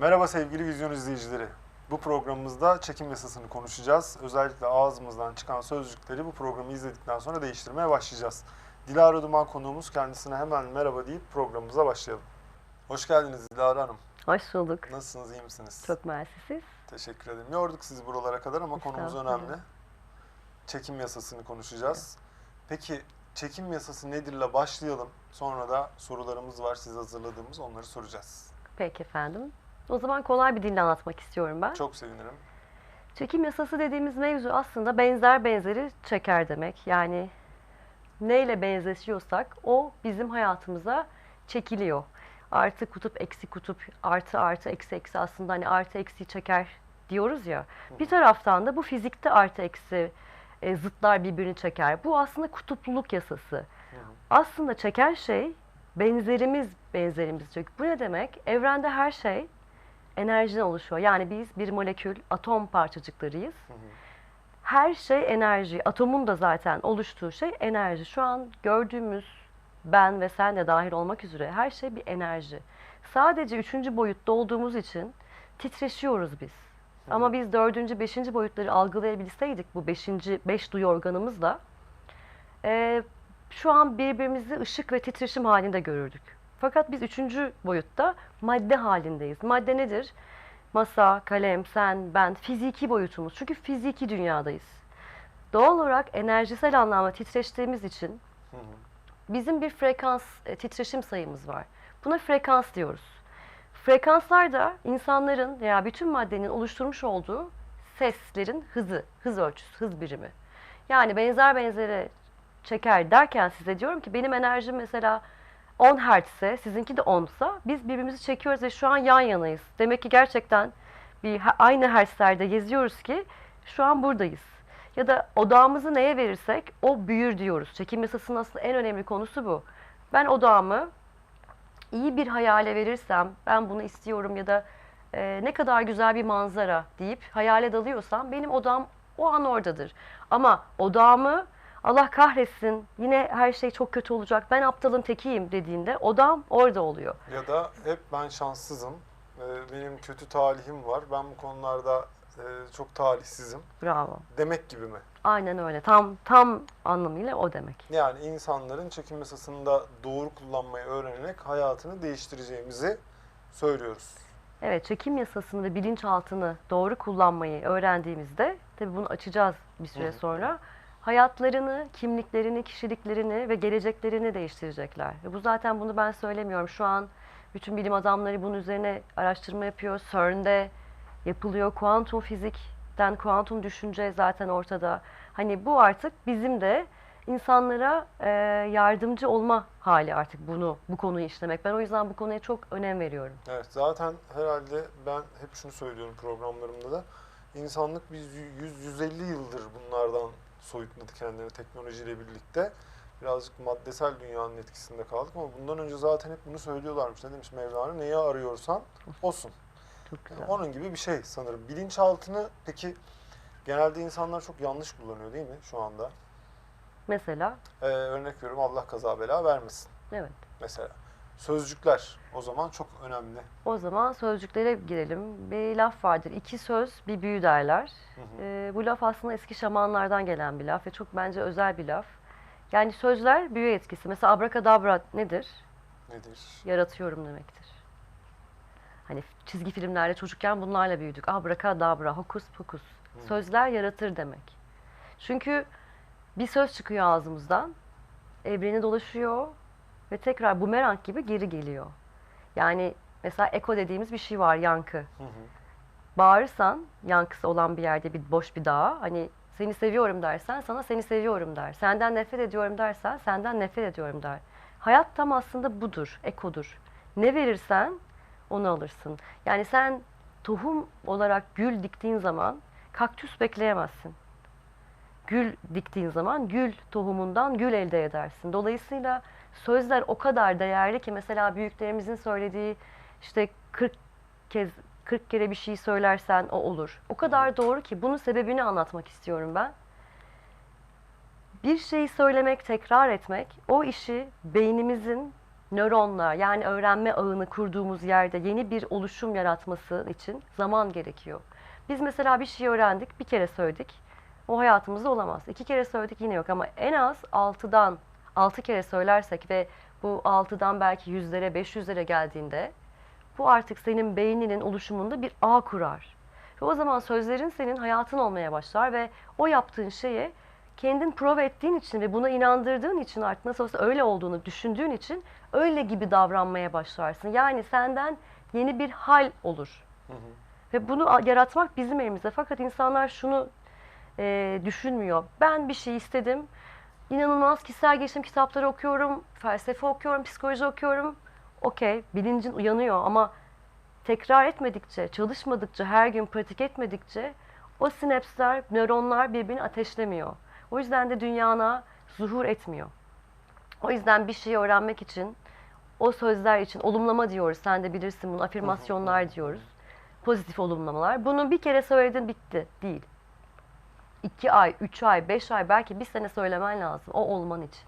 Merhaba sevgili vizyon izleyicileri. Bu programımızda çekim yasasını konuşacağız. Özellikle ağzımızdan çıkan sözcükleri bu programı izledikten sonra değiştirmeye başlayacağız. Dilara Duman konuğumuz kendisine hemen merhaba deyip programımıza başlayalım. Hoş geldiniz Dilara Hanım. Hoş bulduk. Nasılsınız, iyi misiniz? Çok mersi Teşekkür ederim. Yorduk sizi buralara kadar ama konumuz önemli. Çekim yasasını konuşacağız. Peki çekim yasası nedirle başlayalım. Sonra da sorularımız var size hazırladığımız onları soracağız. Peki efendim. O zaman kolay bir dille anlatmak istiyorum ben. Çok sevinirim. Çekim yasası dediğimiz mevzu aslında benzer benzeri çeker demek. Yani neyle benzeşiyorsak o bizim hayatımıza çekiliyor. Artı kutup, eksi kutup, artı artı, eksi eksi aslında hani artı eksi çeker diyoruz ya. Bir taraftan da bu fizikte artı eksi e, zıtlar birbirini çeker. Bu aslında kutupluluk yasası. Aslında çeken şey benzerimiz benzerimizi çekiyor. Bu ne demek? Evrende her şey enerjiden oluşuyor. Yani biz bir molekül, atom parçacıklarıyız. Her şey enerji. Atomun da zaten oluştuğu şey enerji. Şu an gördüğümüz ben ve sen de dahil olmak üzere her şey bir enerji. Sadece üçüncü boyutta olduğumuz için titreşiyoruz biz. Ama biz dördüncü, beşinci boyutları algılayabilseydik bu beşinci, beş duyu organımızla eee, şu an birbirimizi ışık ve titreşim halinde görürdük. Fakat biz üçüncü boyutta madde halindeyiz. Madde nedir? Masa, kalem, sen, ben, fiziki boyutumuz. Çünkü fiziki dünyadayız. Doğal olarak enerjisel anlamda titreştiğimiz için bizim bir frekans, e, titreşim sayımız var. Buna frekans diyoruz. Frekanslar da insanların veya bütün maddenin oluşturmuş olduğu seslerin hızı, hız ölçüsü, hız birimi. Yani benzer benzere çeker derken size diyorum ki benim enerjim mesela 10 Hz'se, sizinki de 10'sa biz birbirimizi çekiyoruz ve şu an yan yanayız. Demek ki gerçekten bir aynı Hz'lerde geziyoruz ki şu an buradayız. Ya da odağımızı neye verirsek o büyür diyoruz. Çekim yasasının aslında en önemli konusu bu. Ben odağımı iyi bir hayale verirsem, ben bunu istiyorum ya da e, ne kadar güzel bir manzara deyip hayale dalıyorsam benim odağım o an oradadır. Ama odağımı Allah kahretsin yine her şey çok kötü olacak ben aptalın tekiyim dediğinde odağım orada oluyor. Ya da hep ben şanssızım, e, benim kötü talihim var, ben bu konularda e, çok talihsizim Bravo. demek gibi mi? Aynen öyle. Tam tam anlamıyla o demek. Yani insanların çekim yasasında doğru kullanmayı öğrenerek hayatını değiştireceğimizi söylüyoruz. Evet, çekim yasasını ve bilinçaltını doğru kullanmayı öğrendiğimizde, tabii bunu açacağız bir süre Hı hı. sonra, hayatlarını, kimliklerini, kişiliklerini ve geleceklerini değiştirecekler. Ve bu zaten bunu ben söylemiyorum. Şu an bütün bilim adamları bunun üzerine araştırma yapıyor. CERN'de yapılıyor. Kuantum fizikten kuantum düşünce zaten ortada. Hani bu artık bizim de insanlara e, yardımcı olma hali artık bunu, bu konuyu işlemek. Ben o yüzden bu konuya çok önem veriyorum. Evet zaten herhalde ben hep şunu söylüyorum programlarımda da insanlık biz 100-150 yıldır bunlardan soyutladı kendini teknolojiyle birlikte. Birazcık maddesel dünyanın etkisinde kaldık ama bundan önce zaten hep bunu söylüyorlarmış. Ne demiş Mevlana? Neyi arıyorsan olsun. Çok güzel. Onun gibi bir şey sanırım. Bilinçaltını peki genelde insanlar çok yanlış kullanıyor değil mi şu anda? Mesela, Ee, örnek veriyorum Allah kaza bela vermesin evet. mesela. Sözcükler o zaman çok önemli. O zaman sözcüklere girelim. Bir laf vardır. İki söz bir büyü derler. Hı hı. Ee, bu laf aslında eski şamanlardan gelen bir laf ve çok bence özel bir laf. Yani sözler büyü etkisi. Mesela abrakadabra nedir? Nedir? Yaratıyorum demektir. Hani çizgi filmlerde çocukken bunlarla büyüdük. Abrakadabra, hokus pokus. Sözler yaratır demek. Çünkü bir söz çıkıyor ağzımızdan, evreni dolaşıyor ve tekrar bumerang gibi geri geliyor. Yani mesela eko dediğimiz bir şey var, yankı. Hı hı. Bağırırsan, yankısı olan bir yerde bir boş bir dağa, hani seni seviyorum dersen sana seni seviyorum der. Senden nefret ediyorum dersen senden nefret ediyorum der. Hayat tam aslında budur, ekodur. Ne verirsen onu alırsın. Yani sen tohum olarak gül diktiğin zaman kaktüs bekleyemezsin. Gül diktiğin zaman gül tohumundan gül elde edersin. Dolayısıyla sözler o kadar değerli ki mesela büyüklerimizin söylediği işte 40 kez 40 kere bir şey söylersen o olur. O kadar doğru ki bunun sebebini anlatmak istiyorum ben. Bir şeyi söylemek, tekrar etmek o işi beynimizin nöronlar yani öğrenme ağını kurduğumuz yerde yeni bir oluşum yaratması için zaman gerekiyor. Biz mesela bir şey öğrendik, bir kere söyledik. O hayatımızda olamaz. İki kere söyledik yine yok ama en az 6'dan 6 kere söylersek ve bu 6'dan belki yüzlere, 500'lere geldiğinde bu artık senin beyninin oluşumunda bir ağ kurar. Ve o zaman sözlerin senin hayatın olmaya başlar ve o yaptığın şeye kendin prova ettiğin için ve buna inandırdığın için artık nasıl olsa öyle olduğunu düşündüğün için öyle gibi davranmaya başlarsın. Yani senden yeni bir hal olur. Hı hı. Ve bunu yaratmak bizim elimizde. Fakat insanlar şunu e, düşünmüyor. Ben bir şey istedim. İnanılmaz kişisel gelişim kitapları okuyorum, felsefe okuyorum, psikoloji okuyorum. Okey, bilincin uyanıyor ama tekrar etmedikçe, çalışmadıkça, her gün pratik etmedikçe o sinapsler, nöronlar birbirini ateşlemiyor. O yüzden de dünyana zuhur etmiyor. O yüzden bir şeyi öğrenmek için, o sözler için olumlama diyoruz. Sen de bilirsin bunu, afirmasyonlar diyoruz. Pozitif olumlamalar. Bunu bir kere söyledin bitti. Değil. İki ay, üç ay, beş ay, belki bir sene söylemen lazım o olman için.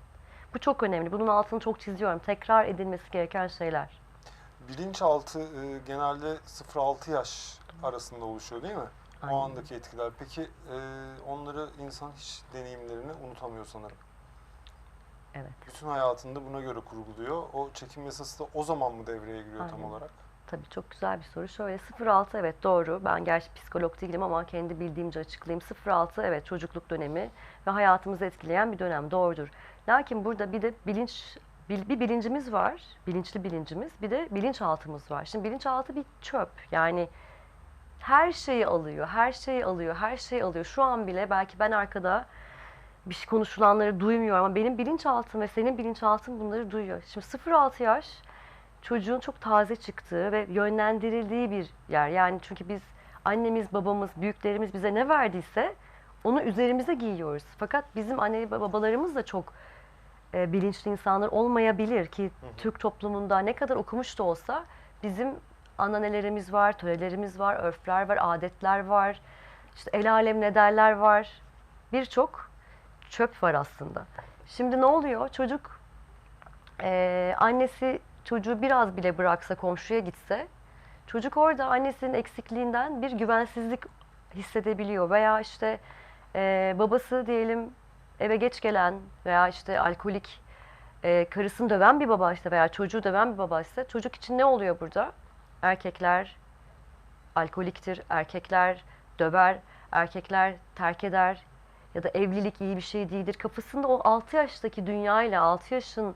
Bu çok önemli. Bunun altını çok çiziyorum. Tekrar edilmesi gereken şeyler. Bilinçaltı e, genelde 0-6 yaş arasında oluşuyor değil mi? Aynen. O andaki etkiler. Peki e, onları insan hiç deneyimlerini unutamıyor sanırım. Evet. Bütün hayatında buna göre kurguluyor. O çekim yasası da o zaman mı devreye giriyor tam Aynen. olarak? Tabii çok güzel bir soru. Şöyle 06 evet doğru. Ben gerçi psikolog değilim ama kendi bildiğimce açıklayayım. 06 evet çocukluk dönemi ve hayatımızı etkileyen bir dönem doğrudur. Lakin burada bir de bilinç bil- bir bilincimiz var. Bilinçli bilincimiz. Bir de bilinçaltımız var. Şimdi bilinçaltı bir çöp. Yani her şeyi alıyor, her şeyi alıyor, her şeyi alıyor. Şu an bile belki ben arkada bir şey konuşulanları duymuyorum ama benim bilinçaltım ve senin bilinçaltın bunları duyuyor. Şimdi 0-6 yaş çocuğun çok taze çıktığı ve yönlendirildiği bir yer. Yani çünkü biz annemiz, babamız, büyüklerimiz bize ne verdiyse onu üzerimize giyiyoruz. Fakat bizim anne babalarımız da çok e, bilinçli insanlar olmayabilir ki Türk toplumunda ne kadar okumuş da olsa bizim ananelerimiz var, törelerimiz var, örfler var, adetler var, işte el alem ne derler var. Birçok çöp var aslında. Şimdi ne oluyor? Çocuk e, annesi çocuğu biraz bile bıraksa komşuya gitse çocuk orada annesinin eksikliğinden bir güvensizlik hissedebiliyor veya işte e, babası diyelim eve geç gelen veya işte alkolik e, karısını döven bir baba işte veya çocuğu döven bir baba ise çocuk için ne oluyor burada? Erkekler alkoliktir, erkekler döver, erkekler terk eder ya da evlilik iyi bir şey değildir. Kafasında o 6 yaştaki dünyayla 6 yaşın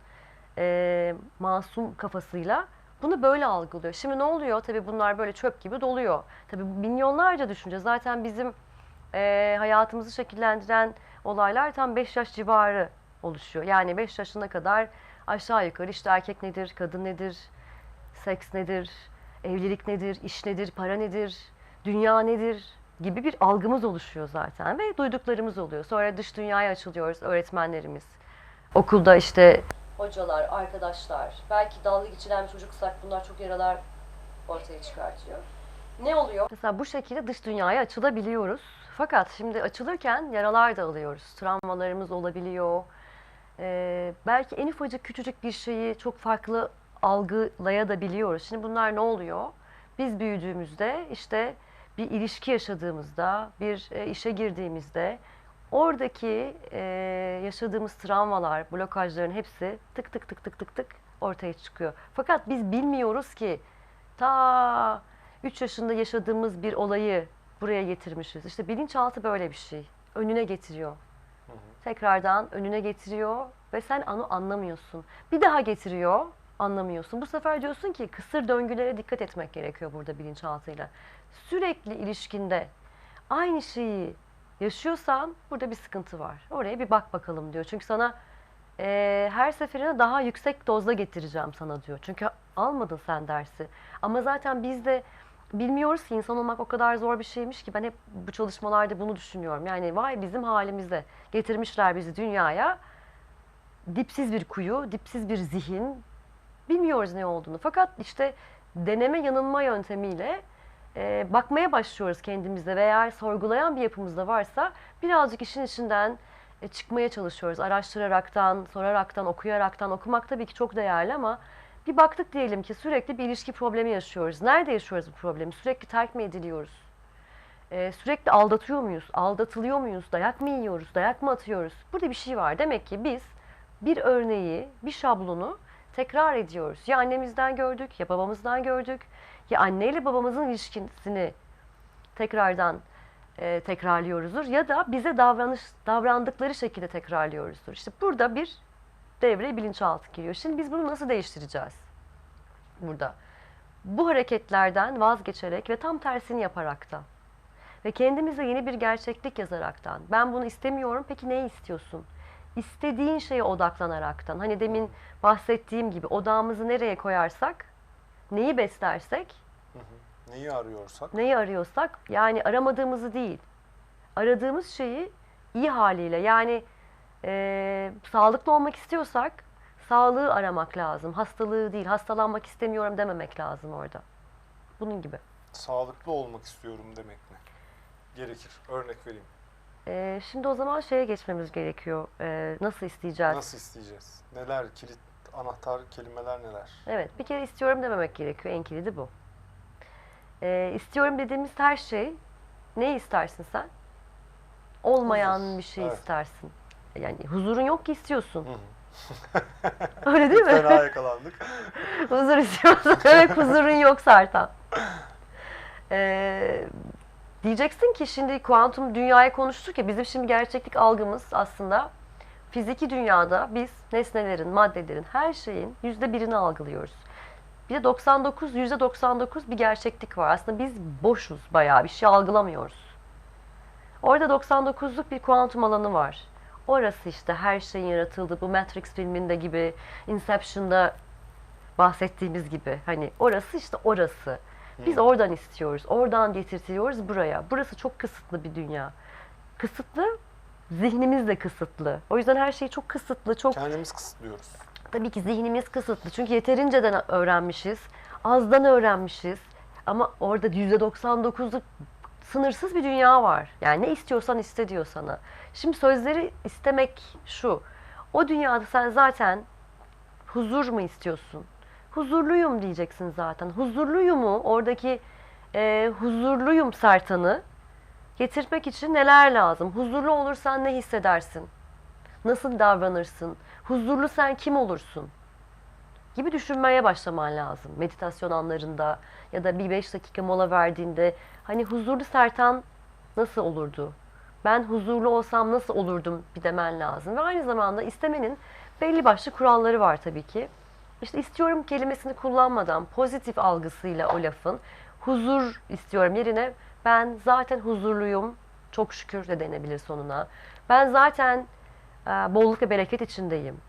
e, masum kafasıyla bunu böyle algılıyor. Şimdi ne oluyor? Tabii bunlar böyle çöp gibi doluyor. Tabii milyonlarca düşünce. Zaten bizim e, hayatımızı şekillendiren olaylar tam 5 yaş civarı oluşuyor. Yani 5 yaşına kadar aşağı yukarı işte erkek nedir, kadın nedir, seks nedir, evlilik nedir, iş nedir, para nedir, dünya nedir gibi bir algımız oluşuyor zaten ve duyduklarımız oluyor. Sonra dış dünyaya açılıyoruz öğretmenlerimiz. Okulda işte hocalar, arkadaşlar, belki dalga geçilen bir çocuksak bunlar çok yaralar ortaya çıkartıyor. Ne oluyor? Mesela bu şekilde dış dünyaya açılabiliyoruz. Fakat şimdi açılırken yaralar da alıyoruz. Travmalarımız olabiliyor. Ee, belki en ufacık küçücük bir şeyi çok farklı algılayabiliyoruz. Şimdi bunlar ne oluyor? Biz büyüdüğümüzde işte bir ilişki yaşadığımızda, bir e, işe girdiğimizde oradaki e, yaşadığımız travmalar, blokajların hepsi tık tık tık tık tık tık ortaya çıkıyor. Fakat biz bilmiyoruz ki ta 3 yaşında yaşadığımız bir olayı buraya getirmişiz. İşte bilinçaltı böyle bir şey. Önüne getiriyor. Tekrardan önüne getiriyor ve sen onu anlamıyorsun. Bir daha getiriyor, anlamıyorsun. Bu sefer diyorsun ki kısır döngülere dikkat etmek gerekiyor burada bilinçaltıyla. Sürekli ilişkinde aynı şeyi yaşıyorsan burada bir sıkıntı var. Oraya bir bak bakalım diyor. Çünkü sana eee, her seferinde daha yüksek dozda getireceğim sana diyor. Çünkü almadın sen dersi. Ama zaten biz de bilmiyoruz ki insan olmak o kadar zor bir şeymiş ki ben hep bu çalışmalarda bunu düşünüyorum. Yani vay bizim halimize getirmişler bizi dünyaya. Dipsiz bir kuyu, dipsiz bir zihin. Bilmiyoruz ne olduğunu. Fakat işte deneme yanılma yöntemiyle e, bakmaya başlıyoruz kendimize veya sorgulayan bir yapımız da varsa birazcık işin içinden e, çıkmaya çalışıyoruz. Araştıraraktan, soraraktan, okuyaraktan. Okumak tabii ki çok değerli ama Bir baktık diyelim ki sürekli bir ilişki problemi yaşıyoruz. Nerede yaşıyoruz bu problemi? Sürekli terk mi ediliyoruz? Ee, sürekli aldatıyor muyuz? Aldatılıyor muyuz? Dayak mı yiyoruz? Dayak mı atıyoruz? Burada bir şey var. Demek ki biz bir örneği, bir şablonu tekrar ediyoruz. Ya annemizden gördük, ya babamızdan gördük, ya anneyle babamızın ilişkisini tekrardan e, tekrarlıyoruzdur ya da bize davranış davrandıkları şekilde tekrarlıyoruzdur. İşte burada bir devreye bilinçaltı giriyor. Şimdi biz bunu nasıl değiştireceğiz? Burada. Bu hareketlerden vazgeçerek ve tam tersini yaparaktan ve kendimize yeni bir gerçeklik yazaraktan. Ben bunu istemiyorum. Peki neyi istiyorsun? İstediğin şeye odaklanaraktan. Hani demin bahsettiğim gibi odağımızı nereye koyarsak, neyi beslersek, Neyi arıyorsak. neyi arıyorsak yani aramadığımızı değil aradığımız şeyi iyi haliyle yani eee, sağlıklı olmak istiyorsak sağlığı aramak lazım. Hastalığı değil hastalanmak istemiyorum dememek lazım orada. Bunun gibi. Sağlıklı olmak istiyorum demek mi? Gerekir. Örnek vereyim. Eee, şimdi o zaman şeye geçmemiz gerekiyor. Eee, nasıl isteyeceğiz? Nasıl isteyeceğiz? Neler, kilit, anahtar kelimeler neler? Evet, bir kere istiyorum dememek gerekiyor. En kilidi bu. Ee, istiyorum dediğimiz her şey, ne istersin sen? Olmayan Huzur, bir şey evet. istersin. Yani huzurun yok ki istiyorsun. Hı hı. Öyle değil mi? Fena yakalandık. Huzur istiyorsun. Demek huzurun yok Sertan. Ee, diyeceksin ki şimdi kuantum dünyayı konuştuk ya bizim şimdi gerçeklik algımız aslında fiziki dünyada biz nesnelerin, maddelerin, her şeyin yüzde birini algılıyoruz. Bir de 99, yüzde 99 bir gerçeklik var. Aslında biz boşuz bayağı bir şey algılamıyoruz. Orada 99'luk bir kuantum alanı var. Orası işte her şeyin yaratıldığı bu Matrix filminde gibi, Inception'da bahsettiğimiz gibi hani orası işte orası. Biz oradan istiyoruz. Oradan getirtiyoruz buraya. Burası çok kısıtlı bir dünya. Kısıtlı, zihnimiz de kısıtlı. O yüzden her şey çok kısıtlı, çok Kendimiz kısıtlıyoruz. Tabii ki zihnimiz kısıtlı. Çünkü yeterinceden öğrenmişiz. Azdan öğrenmişiz. Ama orada %99'luk sınırsız bir dünya var. Yani ne istiyorsan iste diyor sana. Şimdi sözleri istemek şu. O dünyada sen zaten huzur mu istiyorsun? Huzurluyum diyeceksin zaten. Huzurluyumu oradaki e, huzurluyum sertanı getirmek için neler lazım? Huzurlu olursan ne hissedersin? Nasıl davranırsın? Huzurlu sen kim olursun? Gibi düşünmeye başlaman lazım. Meditasyon anlarında ya da bir beş dakika mola verdiğinde hani huzurlu Sertan nasıl olurdu? Ben huzurlu olsam nasıl olurdum bir demen lazım. Ve aynı zamanda istemenin belli başlı kuralları var tabii ki. İşte istiyorum kelimesini kullanmadan pozitif algısıyla o lafın huzur istiyorum yerine ben zaten huzurluyum çok şükür de denebilir sonuna. Ben zaten e, bolluk ve bereket içindeyim.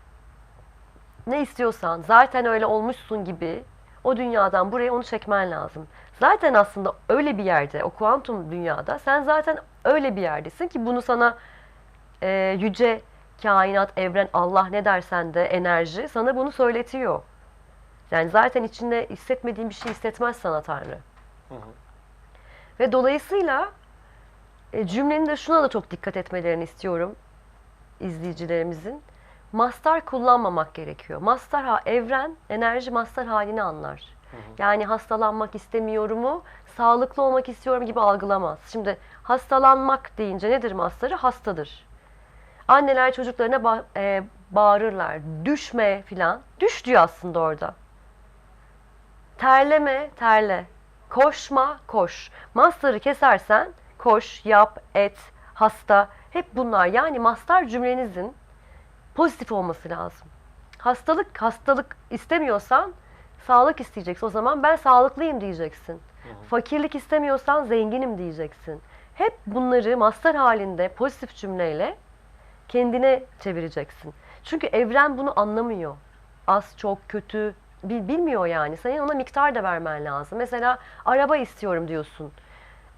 Ne istiyorsan zaten öyle olmuşsun gibi o dünyadan buraya onu çekmen lazım. Zaten aslında öyle bir yerde o kuantum dünyada sen zaten öyle bir yerdesin ki bunu sana e, yüce kainat, evren, Allah ne dersen de enerji sana bunu söyletiyor. Yani zaten içinde hissetmediğin bir şey hissetmez sana Tanrı. Hı hı. Ve dolayısıyla e, cümlenin de şuna da çok dikkat etmelerini istiyorum izleyicilerimizin. Mastar kullanmamak gerekiyor. Mastar ha evren enerji mastar halini anlar. Yani hastalanmak istemiyorumu sağlıklı olmak istiyorum gibi algılamaz. Şimdi hastalanmak deyince nedir mastarı? Hastadır. Anneler çocuklarına ba- e, bağırırlar. Düşme filan. Düş diyor aslında orada. Terleme, terle. Koşma, koş. Mastarı kesersen koş, yap, et, hasta. Hep bunlar. Yani mastar cümlenizin pozitif olması lazım. Hastalık, hastalık istemiyorsan sağlık isteyeceksin. O zaman ben sağlıklıyım diyeceksin. Fakirlik istemiyorsan zenginim diyeceksin. Hep bunları mastar halinde pozitif cümleyle kendine çevireceksin. Çünkü evren bunu anlamıyor. Az, çok, kötü bil- bilmiyor yani. Senin ona miktar da vermen lazım. Mesela araba istiyorum diyorsun.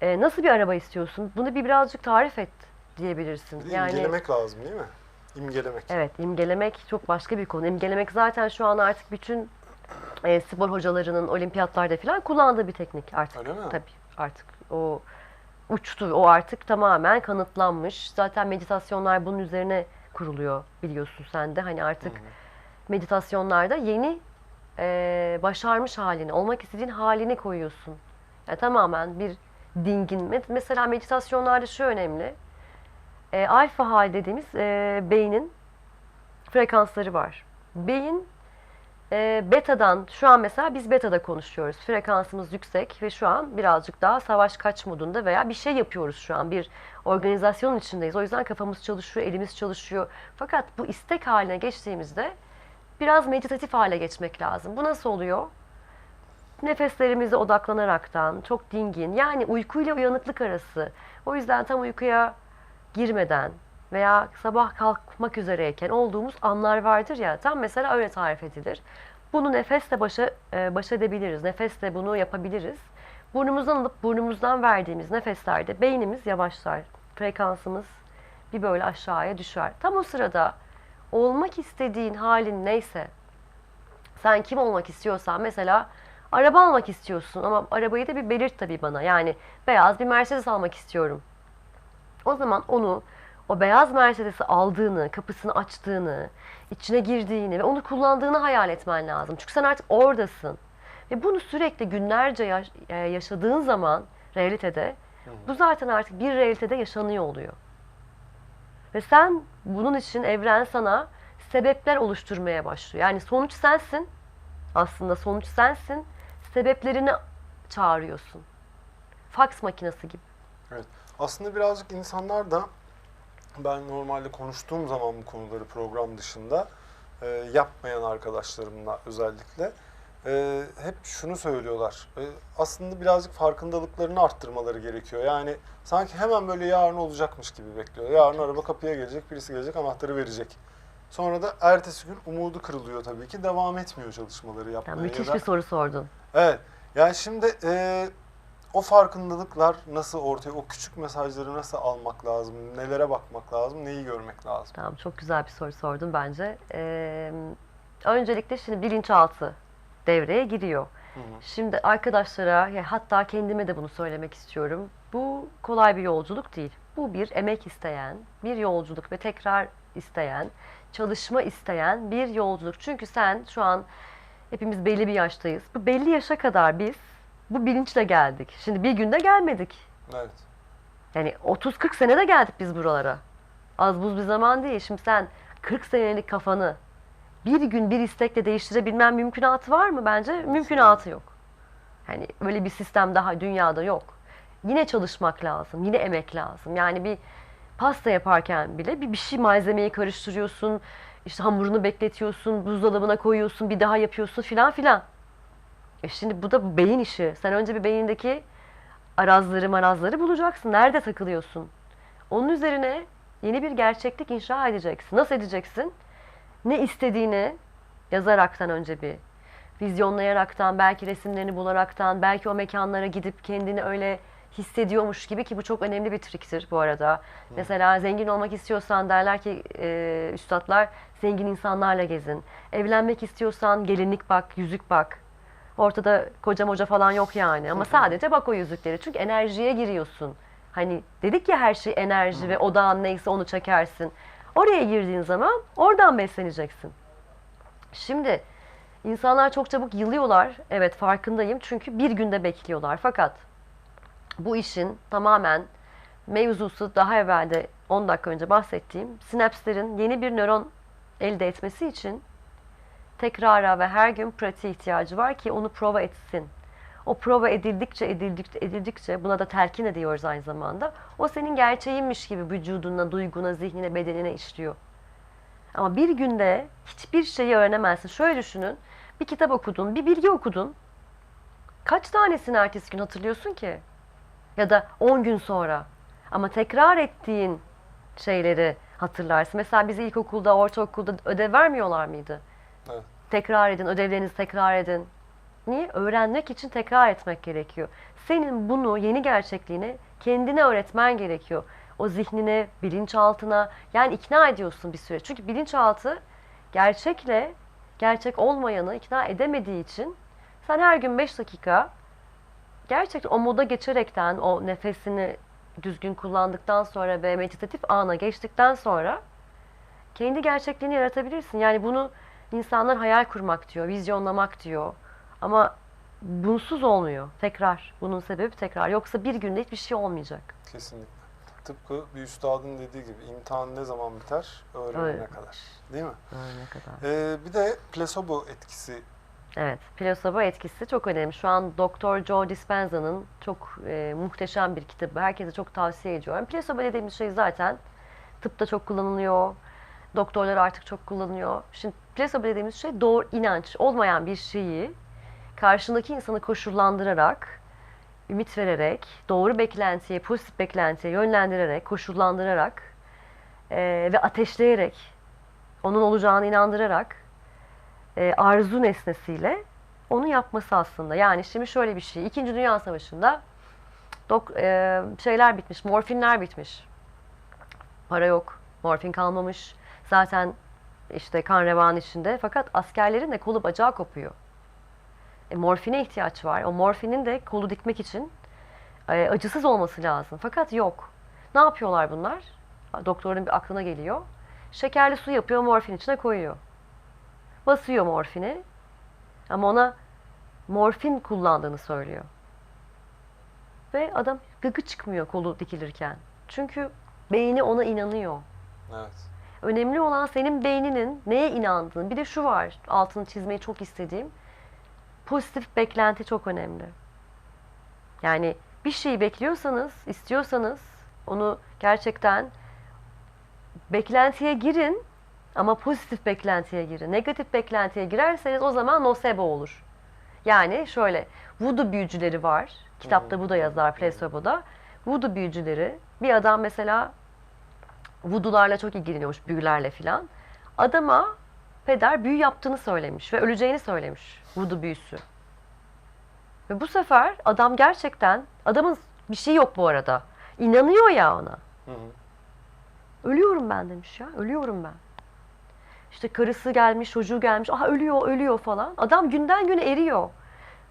Ee, nasıl bir araba istiyorsun? Bunu bir birazcık tarif et diyebilirsin. Bir de imgelemek lazım değil mi? İmgelemek. Evet, imgelemek çok başka bir konu. İmgelemek zaten şu an artık bütün e, spor hocalarının olimpiyatlarda falan kullandığı bir teknik artık. Öyle mi? Tabii artık o uçtu. O artık tamamen kanıtlanmış. Zaten meditasyonlar bunun üzerine kuruluyor biliyorsun sen de. Hani artık meditasyonlarda yeni e, başarmış halini, olmak istediğin halini koyuyorsun. Yani tamamen bir dingin. Me- Mesela meditasyonlarda şu önemli. E, alfa hal dediğimiz e, beynin frekansları var. Beyin e, beta'dan, şu an mesela biz beta'da konuşuyoruz. Frekansımız yüksek ve şu an birazcık daha savaş kaç modunda veya bir şey yapıyoruz şu an. Bir organizasyonun içindeyiz. O yüzden kafamız çalışıyor, elimiz çalışıyor. Fakat bu istek haline geçtiğimizde biraz meditatif hale geçmek lazım. Bu nasıl oluyor? Nefeslerimize odaklanaraktan, çok dingin, yani uykuyla uyanıklık arası. O yüzden tam uykuya girmeden veya sabah kalkmak üzereyken olduğumuz anlar vardır ya, tam mesela öyle tarif edilir. Bunu nefesle başa, e, baş edebiliriz, nefesle bunu yapabiliriz. Burnumuzdan alıp burnumuzdan verdiğimiz nefeslerde beynimiz yavaşlar, frekansımız bir böyle aşağıya düşer. Tam o sırada olmak istediğin halin neyse, sen kim olmak istiyorsan mesela araba almak istiyorsun ama arabayı da bir belirt tabii bana. Yani beyaz bir Mercedes almak istiyorum. O zaman onu o beyaz Mercedes'i aldığını, kapısını açtığını, içine girdiğini ve onu kullandığını hayal etmen lazım. Çünkü sen artık oradasın. Ve bunu sürekli günlerce yaş- e, yaşadığın zaman realitede bu zaten artık bir realitede yaşanıyor oluyor. Ve sen bunun için evren sana sebepler oluşturmaya başlıyor. Yani sonuç sensin. Aslında sonuç sensin. Sebeplerini çağırıyorsun. Faks makinesi gibi. Aslında birazcık insanlar da ben normalde konuştuğum zaman bu konuları program dışında e, yapmayan arkadaşlarımla özellikle e, hep şunu söylüyorlar. E, aslında birazcık farkındalıklarını arttırmaları gerekiyor. Yani sanki hemen böyle yarın olacakmış gibi bekliyor. Yarın araba kapıya gelecek, birisi gelecek, anahtarı verecek. Sonra da ertesi gün umudu kırılıyor tabii ki. Devam etmiyor çalışmaları yapmaya. Yani ya müthiş da- bir soru sordun. Evet. Yani şimdi e, o farkındalıklar nasıl ortaya, o küçük mesajları nasıl almak lazım, nelere bakmak lazım, neyi görmek lazım? Tamam çok güzel bir soru sordun bence. Ee, öncelikle şimdi bilinçaltı devreye giriyor. Hı hı. Şimdi arkadaşlara ya hatta kendime de bunu söylemek istiyorum. Bu kolay bir yolculuk değil. Bu bir emek isteyen, bir yolculuk ve tekrar isteyen, çalışma isteyen bir yolculuk. Çünkü sen şu an hepimiz belli bir yaştayız. Bu belli yaşa kadar biz bu bilinçle geldik. Şimdi bir günde gelmedik. Evet. Yani 30-40 senede geldik biz buralara. Az buz bir zaman değil. Şimdi sen 40 senelik kafanı bir gün bir istekle değiştirebilmen mümkünatı var mı? Bence mümkünatı yok. Hani böyle bir sistem daha dünyada yok. Yine çalışmak lazım, yine emek lazım. Yani bir pasta yaparken bile bir, bir şey malzemeyi karıştırıyorsun, işte hamurunu bekletiyorsun, buzdolabına koyuyorsun, bir daha yapıyorsun filan filan. E şimdi bu da beyin işi. Sen önce bir beyindeki arazları marazları bulacaksın. Nerede takılıyorsun? Onun üzerine yeni bir gerçeklik inşa edeceksin. Nasıl edeceksin? Ne istediğini yazaraktan önce bir vizyonlayaraktan, belki resimlerini bularaktan, belki o mekanlara gidip kendini öyle hissediyormuş gibi ki bu çok önemli bir triktir bu arada. Mesela zengin olmak istiyorsan derler ki e, üstadlar zengin insanlarla gezin. Evlenmek istiyorsan gelinlik bak, yüzük bak. Ortada koca moca falan yok yani ama sadece bak o yüzükleri çünkü enerjiye giriyorsun. Hani dedik ya her şey enerji ve odağın neyse onu çekersin. Oraya girdiğin zaman oradan besleneceksin. Şimdi insanlar çok çabuk yılıyorlar. Evet farkındayım çünkü bir günde bekliyorlar. Fakat bu işin tamamen mevzusu daha evvel de 10 dakika önce bahsettiğim sinapslerin yeni bir nöron elde etmesi için tekrara ve her gün pratiğe ihtiyacı var ki onu prova etsin. O prova edildikçe edildikçe edildikçe buna da telkin ediyoruz aynı zamanda. O senin gerçeğinmiş gibi vücuduna, duyguna, zihnine, bedenine işliyor. Ama bir günde hiçbir şeyi öğrenemezsin. Şöyle düşünün. Bir kitap okudun, bir bilgi okudun. Kaç tanesini ertesi gün hatırlıyorsun ki? Ya da 10 gün sonra. Ama tekrar ettiğin şeyleri hatırlarsın. Mesela bize ilkokulda, ortaokulda ödev vermiyorlar mıydı? Evet. Tekrar edin, ödevlerinizi tekrar edin. Niye? Öğrenmek için tekrar etmek gerekiyor. Senin bunu yeni gerçekliğini kendine öğretmen gerekiyor. O zihnine, bilinçaltına yani ikna ediyorsun bir süre. Çünkü bilinçaltı gerçekle gerçek olmayanı ikna edemediği için sen her gün 5 dakika gerçekten o moda geçerekten o nefesini düzgün kullandıktan sonra ve meditatif ana geçtikten sonra kendi gerçekliğini yaratabilirsin. Yani bunu İnsanlar hayal kurmak diyor, vizyonlamak diyor. Ama bunsuz olmuyor. Tekrar. Bunun sebebi tekrar. Yoksa bir günde hiçbir şey olmayacak. Kesinlikle. Tıpkı bir üstadın dediği gibi imtihan ne zaman biter? Öğrenene Öyle. kadar. Değil mi? ne kadar. Ee, bir de plasebo etkisi Evet, plasebo etkisi çok önemli. Şu an Doktor Joe Dispenza'nın çok e, muhteşem bir kitabı. Herkese çok tavsiye ediyorum. Plasebo dediğimiz şey zaten tıpta çok kullanılıyor. Doktorlar artık çok kullanıyor. Şimdi plasebo dediğimiz şey doğru inanç olmayan bir şeyi karşındaki insanı koşullandırarak, ümit vererek, doğru beklentiye, pozitif beklentiye yönlendirerek, koşullandırarak e, ve ateşleyerek, onun olacağını inandırarak e, arzu nesnesiyle onu yapması aslında. Yani şimdi şöyle bir şey. İkinci Dünya Savaşı'nda dok, e, şeyler bitmiş, morfinler bitmiş. Para yok, morfin kalmamış. Zaten işte kan revan içinde. Fakat askerlerin de kolu bacağı kopuyor. E, morfine ihtiyaç var. O morfinin de kolu dikmek için e, acısız olması lazım. Fakat yok. Ne yapıyorlar bunlar? Doktorun bir aklına geliyor. Şekerli su yapıyor, morfin içine koyuyor basıyor morfini. Ama ona morfin kullandığını söylüyor. Ve adam gıkı çıkmıyor kolu dikilirken. Çünkü beyni ona inanıyor. evet. Önemli olan senin beyninin neye inandığın. Bir de şu var, altını çizmeyi çok istediğim. Pozitif beklenti çok önemli. Yani bir şeyi bekliyorsanız, istiyorsanız onu gerçekten beklentiye girin ama pozitif beklentiye girin. Negatif beklentiye girerseniz o zaman nocebo olur. Yani şöyle, voodoo büyücüleri var. Kitapta bu da yazar Placebo'da. Voodoo büyücüleri, bir adam mesela voodoo'larla çok ilgileniyormuş, büyülerle filan. Adama peder büyü yaptığını söylemiş ve öleceğini söylemiş voodoo büyüsü. Ve bu sefer adam gerçekten, adamın bir şey yok bu arada. İnanıyor ya ona. Hı hı. Ölüyorum ben demiş ya, ölüyorum ben. İşte karısı gelmiş, çocuğu gelmiş, aha ölüyor, ölüyor falan. Adam günden güne eriyor.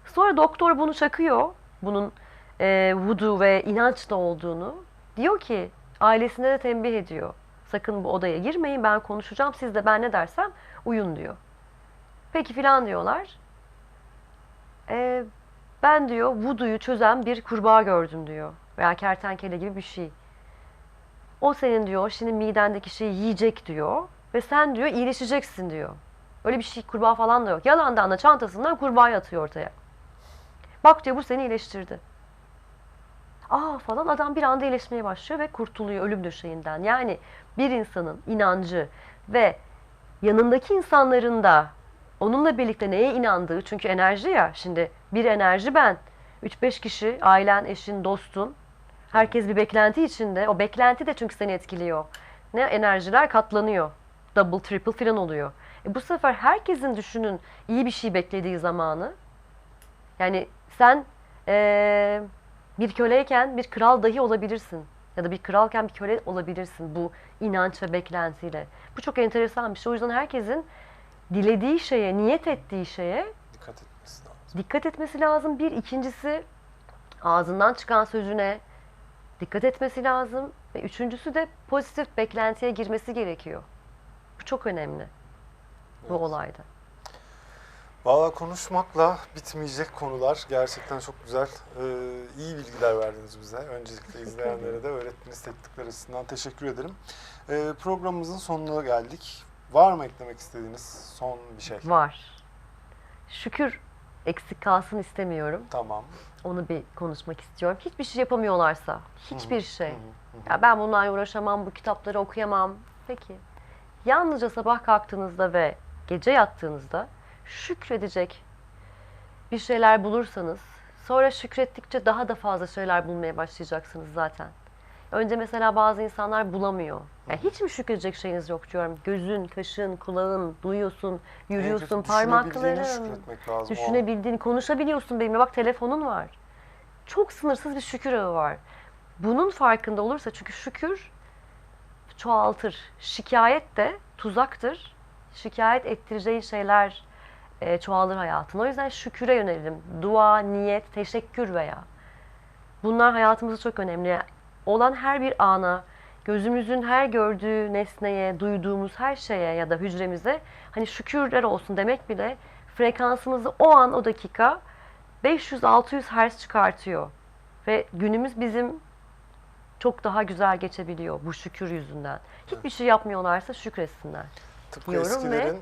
Sonra doktor bunu çakıyor, bunun e, voodoo ve inançla olduğunu. Diyor ki, ailesine de tembih ediyor. Sakın bu odaya girmeyin, ben konuşacağım, siz de ben ne dersem uyun diyor. Peki filan diyorlar. E, ben diyor voodoo'yu çözen bir kurbağa gördüm diyor. Veya kertenkele gibi bir şey. O senin diyor şimdi midendeki şeyi yiyecek diyor. Ve sen diyor iyileşeceksin diyor. Öyle bir şey kurbağa falan da yok. Yalandan da çantasından kurbağayı atıyor ortaya. Bak diyor bu seni iyileştirdi. Aa falan adam bir anda iyileşmeye başlıyor ve kurtuluyor ölüm döşeğinden. Yani bir insanın inancı ve yanındaki insanların da onunla birlikte neye inandığı çünkü enerji ya şimdi bir enerji ben 3-5 kişi ailen eşin dostun herkes bir beklenti içinde. O beklenti de çünkü seni etkiliyor. Ne enerjiler katlanıyor double triple filan oluyor. E bu sefer herkesin düşünün iyi bir şey beklediği zamanı. Yani sen eee, bir köleyken bir kral dahi olabilirsin ya da bir kralken bir köle olabilirsin bu inanç ve beklentiyle bu çok enteresan bir şey o yüzden herkesin dilediği şeye, niyet ettiği şeye Dikkat etmesi lazım. dikkat etmesi lazım. Bir, ikincisi ağzından çıkan sözüne dikkat etmesi lazım. Ve üçüncüsü de pozitif beklentiye girmesi gerekiyor. Bu çok önemli bu Evet. olayda. Valla konuşmakla bitmeyecek konular. Gerçekten çok güzel. Ee, iyi bilgiler verdiniz bize. Öncelikle izleyenlere de öğrettiğiniz teknikler açısından teşekkür ederim. Ee, programımızın sonuna geldik. Var mı eklemek istediğiniz son bir şey? Var. Şükür eksik kalsın istemiyorum. Tamam. Onu bir konuşmak istiyorum. Hiçbir şey yapamıyorlarsa, hiçbir şey. Ya ben bunlarla uğraşamam, bu kitapları okuyamam. Peki. Yalnızca sabah kalktığınızda ve gece yattığınızda şükredecek bir şeyler bulursanız sonra şükrettikçe daha da fazla şeyler bulmaya başlayacaksınız zaten. Önce mesela bazı insanlar bulamıyor. Yani hiç mi şükredecek şeyiniz yok diyorum. Gözün, kaşın, kulağın, duyuyorsun, yürüyorsun, parmakların. Düşünebildiğini, konuşabiliyorsun benimle. Bak telefonun var. Çok sınırsız bir şükür ağı var. Bunun farkında olursa çünkü şükür çoğaltır. Şikayet de tuzaktır. Şikayet ettireceği şeyler e, çoğalır hayatın. O yüzden şüküre yönelelim. Dua, niyet, teşekkür veya. Bunlar hayatımızda çok önemli. Olan her bir ana gözümüzün her gördüğü nesneye, duyduğumuz her şeye ya da hücremize hani şükürler olsun demek bile frekansımızı o an o dakika 500-600 Hz çıkartıyor. Ve günümüz bizim çok daha güzel geçebiliyor bu şükür yüzünden. Hiçbir şey yapmıyorlarsa şükretsinler. Tıpkı Diyorum ve- eskilerin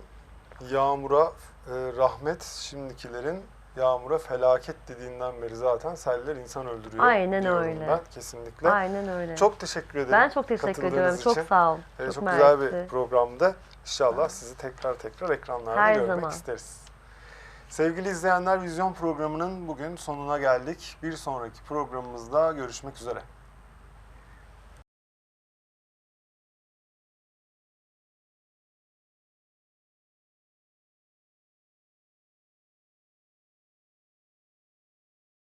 yağmura e, rahmet, şimdikilerin yağmura felaket dediğinden beri zaten seller insan öldürüyor. Aynen öyle. Ben kesinlikle. Aynen öyle. Çok teşekkür ederim. ben çok teşekkür ediyorum. Çok için. sağ ol. Ee, çok mersi. güzel bir programdı. İnşallah sizi tekrar tekrar ekranlarda Her görmek zaman. isteriz. Sevgili izleyenler, Vizyon programının bugün sonuna geldik. Bir sonraki programımızda görüşmek üzere.